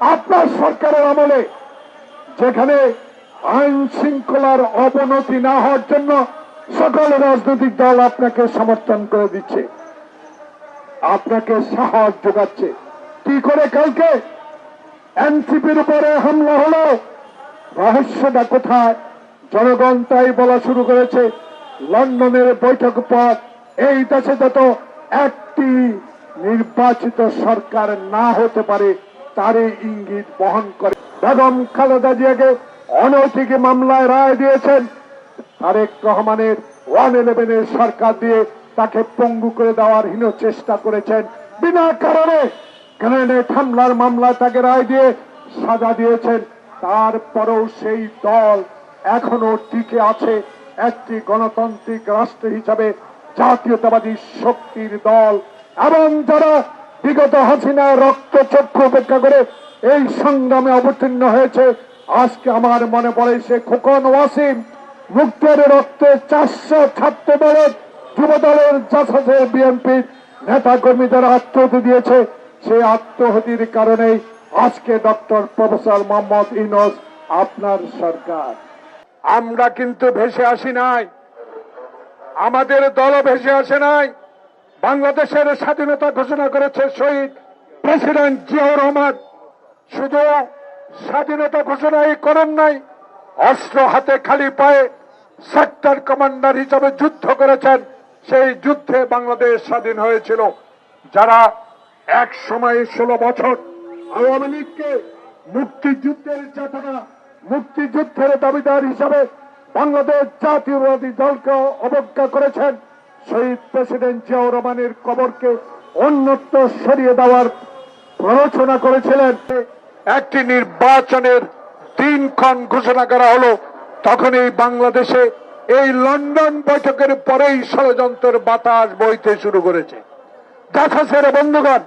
আপনার সরকারের আমলে যেখানে আইন শৃঙ্খলার অবনতি না হওয়ার জন্য সকল রাজনৈতিক দল আপনাকে সমর্থন করে দিচ্ছে। আপনাকে সাহস যোগাচ্ছে। কি করে কালকে এনসিপির উপরে হামলা হলো? রহস্যটা কোথায়? জনগণ তাই বলা শুরু করেছে, লন্ডনের বৈঠক পর এই দেশে যত একটি নির্বাচিত সরকার না হতে পারে তারই ইঙ্গিত বহন করে। বেগম খালেদা জিয়াকে অনৈতিক মামলায় রায় দিয়েছেন। তারেক রহমানের ওয়ান ইলেভেনের সরকার দিয়ে তাকে পঙ্গু করে দেওয়ার হীন চেষ্টা করেছেন। বিনা কারণে গ্রেনেড হামলার মামলায় তাকে রায় দিয়ে সাজা দিয়েছেন। তারপরেও সেই দল এখনও টিকে আছে একটি গণতান্ত্রিক রাষ্ট্র হিসাবে জাতীয়তাবাদী শক্তির দল। এবং যারা বিগত হাসিনা রক্ত চক্ষু উপেক্ষা করে এই সংগ্রামে অবতীর্ণ হয়েছে। আজকে আমার মনে পড়ে সে খোকন ওয়াসিম, মুক্তের রক্তে চারশো ছাত্র দলের যুব দলের বিএনপির নেতা কর্মীদের আত্মহতি দিয়েছে। সেই আত্মহতির কারণেই আজকে ডক্টর প্রফেসর মোহাম্মদ ইনস আপনার সরকার। আমরা কিন্তু ভেসে আসি নাই। আমাদের দল ভেসে আসে নাই। বাংলাদেশের স্বাধীনতা ঘোষণা করেছে শহীদ প্রেসিডেন্ট জিয়াউর রহমান। শুধু স্বাধীনতা ঘোষণাই করেন নাই, অস্ত্র হাতে খালি পায়ে সেক্টর কমান্ডার হিসাবে যুদ্ধ করেছেন। সেই যুদ্ধে বাংলাদেশ স্বাধীন হয়েছিল। যারা এক সময় ষোলো বছর আওয়ামী লীগকে মুক্তিযুদ্ধের চেতনা মুক্তিযুদ্ধের দাবিদার হিসাবে বাংলাদেশ জাতীয়বাদী দলকে অবজ্ঞা করেছেন। শহীদ প্রেসিডেন্ট জিয়াউর রহমানের কবরকে অন্যত্র সরিয়ে দেওয়ার প্ররোচনা করেছিলেন। একটি নির্বাচনের দিনক্ষণ ঘোষণা করা হলো তখন এই বাংলাদেশে এই লন্ডন বৈঠকের পরেই ষড়যন্ত্রের বাতাস বইতে শুরু করেছে। দাসাসের বন্ধুগণ